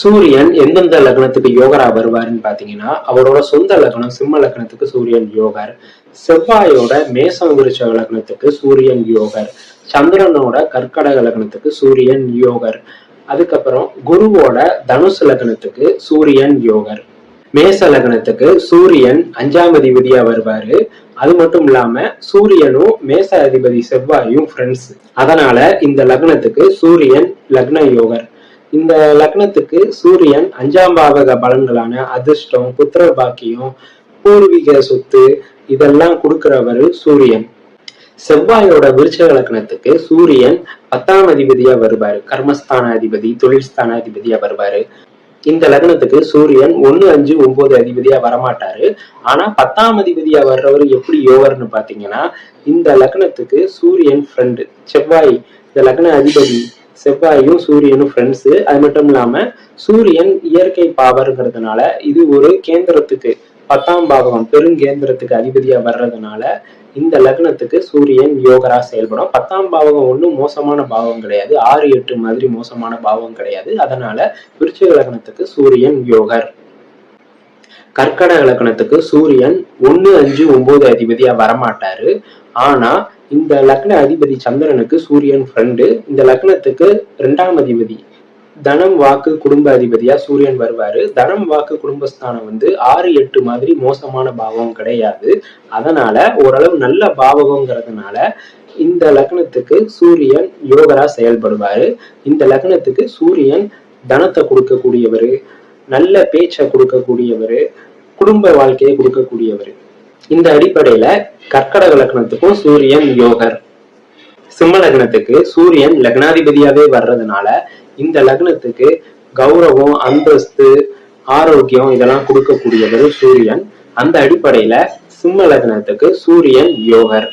சூரியன் எந்தெந்த லக்னத்துக்கு யோகரா வருவாருன்னு பாத்தீங்கன்னா அவரோட சொந்த லக்னம் சிம்ம லக்னத்துக்கு சூரியன் யோகர். செவ்வாயோட மேசம் விருச்ச லக்னத்துக்கு சூரியன் யோகர். சந்திரனோட கற்கடக லக்னத்துக்கு சூரியன் யோகர். அதுக்கப்புறம் குருவோட தனுசு லக்னத்துக்கு சூரியன் யோகர். மேச லக்னத்துக்கு சூரியன் அஞ்சாம் அதிபதியா வருவாரு. அது மட்டும் இல்லாம சூரியனும் மேச அதிபதி செவ்வாயும் ஃப்ரெண்ட்ஸ் அதனால இந்த லக்னத்துக்கு சூரியன் லக்ன யோகர். இந்த லக்னத்துக்கு சூரியன் அஞ்சாம் பாவக பலன்களான அதிர்ஷ்டம் புத்திர பாக்கியம் பூர்வீக சொத்து இதெல்லாம் கொடுக்கிறவரு சூரியன். செவ்வாயோட விருச்சக லக்னத்துக்கு சூரியன் பத்தாம் அதிபதியா வருவாரு. கர்மஸ்தான அதிபதி தொழில் ஸ்தான அதிபதியா வருவாரு. இந்த லக்னத்துக்கு சூரியன் ஒன்னு அஞ்சு ஒன்பது அதிபதியா வரமாட்டாரு. ஆனா பத்தாம் அதிபதியா வர்றவர் எப்படி யோகர்னு பாத்தீங்கன்னா இந்த லக்னத்துக்கு சூரியன் ஃப்ரெண்டு செவ்வாய் இந்த லக்ன அதிபதி செவ்வாயும் சூரியனும் ஃப்ரெண்ட்ஸு அது மட்டும் இல்லாம சூரியன் இயற்கை பாவர்ங்கிறதுனால இது ஒரு கேந்திரத்துக்கு பத்தாம் பாவகம் பெருங்கேந்திரத்துக்கு அதிபதியா வர்றதுனால இந்த லக்னத்துக்கு சூரியன் யோகரா செயல்படும். பத்தாம் பாவகம் ஒன்றும் மோசமான பாவம் கிடையாது. ஆறு எட்டு மாதிரி மோசமான பாவம் கிடையாது. அதனால விருச்சிக லக்னத்துக்கு சூரியன் யோகர். கற்கட லக்னத்துக்கு சூரியன் ஒன்று அஞ்சு ஒன்பது அதிபதியா வரமாட்டாரு. ஆனா இந்த லக்ன அதிபதி சந்திரனுக்கு சூரியன் ஃப்ரெண்டு இந்த லக்னத்துக்கு ரெண்டாம் அதிபதி. தனம் வாக்கு குடும்ப அதிபதியா சூரியன் வருவாரு. தனம் வாக்கு குடும்பஸ்தானம் வந்து ஆறு எட்டு மாதிரி மோசமான பாவம் கிடையாது. அதனால ஓரளவு நல்ல பாவகங்கிறதுனால இந்த லக்னத்துக்கு சூரியன் யோகரா செயல்படுவாரு. இந்த லக்னத்துக்கு சூரியன் தனத்தை கொடுக்கக்கூடியவர் நல்ல பேச்சை கொடுக்கக்கூடியவர் குடும்ப வாழ்க்கையை கொடுக்கக்கூடியவர். இந்த அடிப்படையில கர்க்கடக லக்னத்துக்கும் சூரியன் யோகர். சிம்ம லக்னத்துக்கு சூரியன் லக்னாதிபதியாவே வர்றதுனால இந்த லக்னத்துக்கு கௌரவம் அந்தஸ்து ஆரோக்கியம் இதெல்லாம் கொடுக்கக்கூடியவர் சூரியன். அந்த அடிப்படையில சிம்ம லக்னத்துக்கு சூரியன் யோகர்.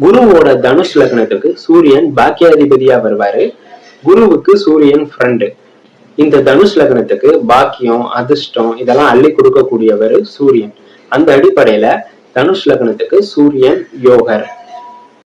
குருவோட தனுஷ் லக்னத்துக்கு சூரியன் பாக்கியாதிபதியா வருவாரு. குருவுக்கு சூரியன் ஃப்ரெண்டு இந்த தனுஷ் லக்னத்துக்கு பாக்கியம் அதிர்ஷ்டம் இதெல்லாம் அள்ளி கொடுக்கக்கூடியவர் சூரியன். அந்த அடிப்படையில தனுஷ் லக்னத்துக்கு சூரியன் யோகர்.